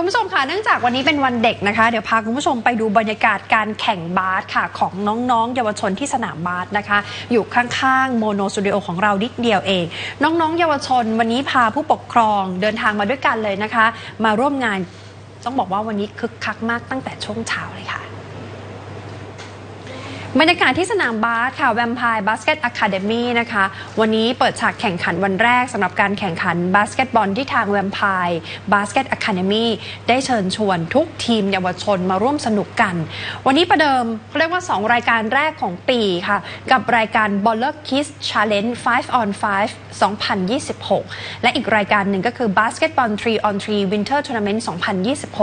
คุณผู้ชมค่ะเนื่องจากวันนี้เป็นวันเด็กนะคะ เดี๋ยวพาคุณผู้ชมไปดูบรรยากาศการแข่งบาสค่ะของน้องๆ เยาวชนที่สนามบาสนะคะ อยู่ข้างๆโมโนสตูดิโอของเรานิดเดียวเอง น้องๆ เยาวชนวันนี้พาผู้ปกครองเดินทางมาด้วยกันเลยนะคะ มาร่วมงานต้องบอกว่าวันนี้คึกคักมากตั้งแต่ช่วงเช้าเลยค่ะ บรรยากาศที่สนามบาสค่ะแวม p พ r e บาสเกตอะคาเดมีนะคะ วันนี้เปิดฉากแข่งขันวันแรกสำหรับการแข่งขันบาสเกตบอลที่ทางแวม p พ r e บาสเกตอะคาเดมีได้เชิญชวนทุกทีมเยาวชนมาร่วมสนุกกัน วันนี้ประเดิมเขาเรียกว่า 2 รายการแรกของปีค่ะ กับรายการ b a l l e r Kiss Challenge 5 on 5 2026 และอีกรายการหนึ่งก็คือ Basketball 3 on 3 Winter Tournament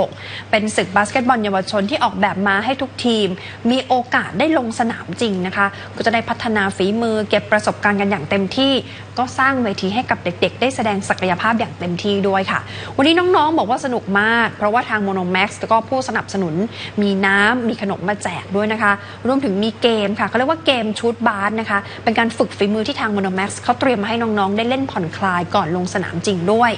2026 เป็นศึกบาสเกตบอลเยาวชนที่ออกแบบมาให้ทุกทีม มีโอกาสได้ลงสนามจริงนะคะ ก็จะได้พัฒนาฝีมือเก็บประสบการณ์กันอย่างเต็มที่ ก็สร้างเวทีให้กับเด็ก ๆ ได้แสดงศักยภาพอย่างเต็มที่ด้วยค่ะ วันนี้น้องๆ บอกว่าสนุกมาก เพราะว่าทาง Monomax แล้วก็ผู้สนับสนุนมีน้ำมีขนมมาแจกด้วยนะคะ รวมถึงมีเกมค่ะเขาเรียกว่าเกมชุดบาสนะคะ เป็นการฝึกฝีมือที่ทาง Monomax เขาเตรียมมาให้น้องๆ ได้เล่นผ่อนคลายก่อนลงสนามจริงด้วย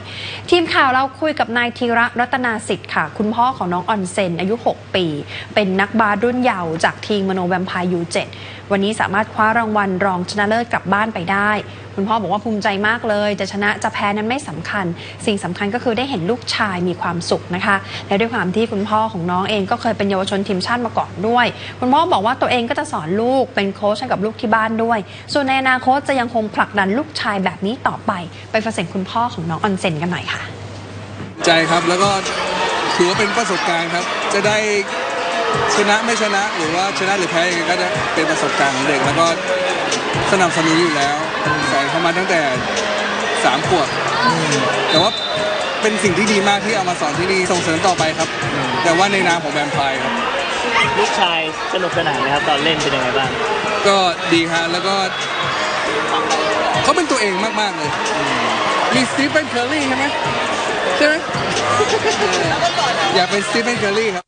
ทีมข่าวเราคุยกับนายธีระรัตนาสิทธิ์ค่ะ คุณพ่อของน้องออนเซนอายุ 6 ปี เป็นนักบาสรุ่นเยาว์จากทีมโมโนแวมไพร์ยูเจ็วันนี้สามารถคว้ารางวัลรองชนะเลิศกลับบ้านไปได้ คุณพ่อบอกว่าภูมิใจมากเลย จะชนะจะแพ้นั้นไม่สำคัญ สิ่งสำคัญก็คือได้เห็นลูกชายมีความสุขนะคะ และด้วยความที่คุณพ่อของน้องเองก็เคยเป็นเยาวชนทีมชาติมาก่อนด้วย คุณพ่อบอกว่าตัวเองก็จะสอนลูกเป็นโค้ชให้กับลูกที่บ้านด้วย ส่วนในอนาคตจะยังคงผลักดันลูกชายแบบนี้ต่อไป ไปฟังเสียงคุณพ่อของน้องออนเซนกันหน่อยค่ะ ใจครับแล้วก็ถือว่าเป็นประสบการณ์ครับ จะได้ ชนะไม่ชนะหรือว่าชนะหรือแพ้ยังไงก็จะเป็นประสบการณ์ของเด็ก แล้วก็สนับสนุนอยู่แล้วใส่เข้ามาตั้งแต่สามขวบแต่ว่าเป็นสิ่งที่ดีมากที่เอามาสอนที่นี่ส่งเสริมต่อไปครับ แต่ว่าในนามของแบมไพร์ครับ ลูกชายสนุกสนานไหมครับ ตอนเล่นเป็นยังไงบ้าง ก็ดีฮะแล้วก็เขาเป็นตัวเองมาก ๆ เลย มีสตีเฟนเคอร์รี่ใช่ไหมใช่ไหมอยากเป็นสตีเฟนเคอร์รี่ครับ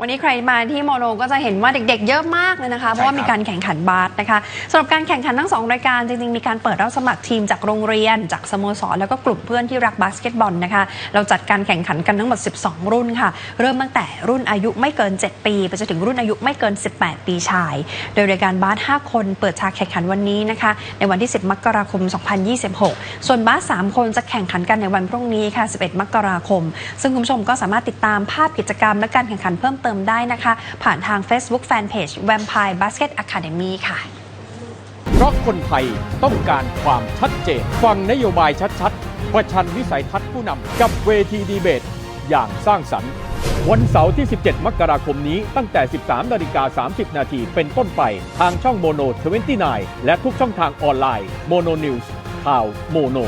วันนี้ใครมาที่โมโนก็จะเห็นว่าเด็กๆ เยอะมากเลยนะคะ เพราะว่ามีการแข่งขันบาสนะคะสำหรับการแข่งขันทั้งสองรายการจริงๆ มีการเปิดรับสมัครทีมจากโรงเรียน จากสโมสรแล้วก็กลุ่มเพื่อนที่รักบาสเกตบอลนะคะ เราจัดการแข่งขันกันทั้งหมด 12 รุ่นค่ะ เริ่มตั้งแต่รุ่นอายุไม่เกิน 7 ปีไปจนถึงรุ่นอายุไม่เกิน 18 ปีชาย โดยรายการบาส5คนเปิดฉากแข่งขันวันนี้นะคะ ในวันที่ 10 มกราคม 2026 ส่วนบาส3คนจะแข่งขันกันในวันพรุ่งนี้ค่ะ 11 มกราคม ซึ่งคุณผู้ชมก็สามารถติดตามภาพกิจกรรมและการแข่งขันเพิ่มเติมได้นะคะ ผ่านทาง Facebook Fanpage Vampire Basket Academy ค่ะ เพราะคนไทยต้องการความชัดเจน ฟังนโยบายชัดๆ ประชันวิสัยทัศน์ผู้นำกับเวทีดีเบต อย่างสร้างสรรค์ วันเสาร์ที่ 17 มกราคมนี้ตั้งแต่ 13 นาฬิกา 30 นาทีเป็นต้นไป ทางช่องโมโน 29 และทุกช่องทางออนไลน์โมโนนิวส์ข่าวโมโน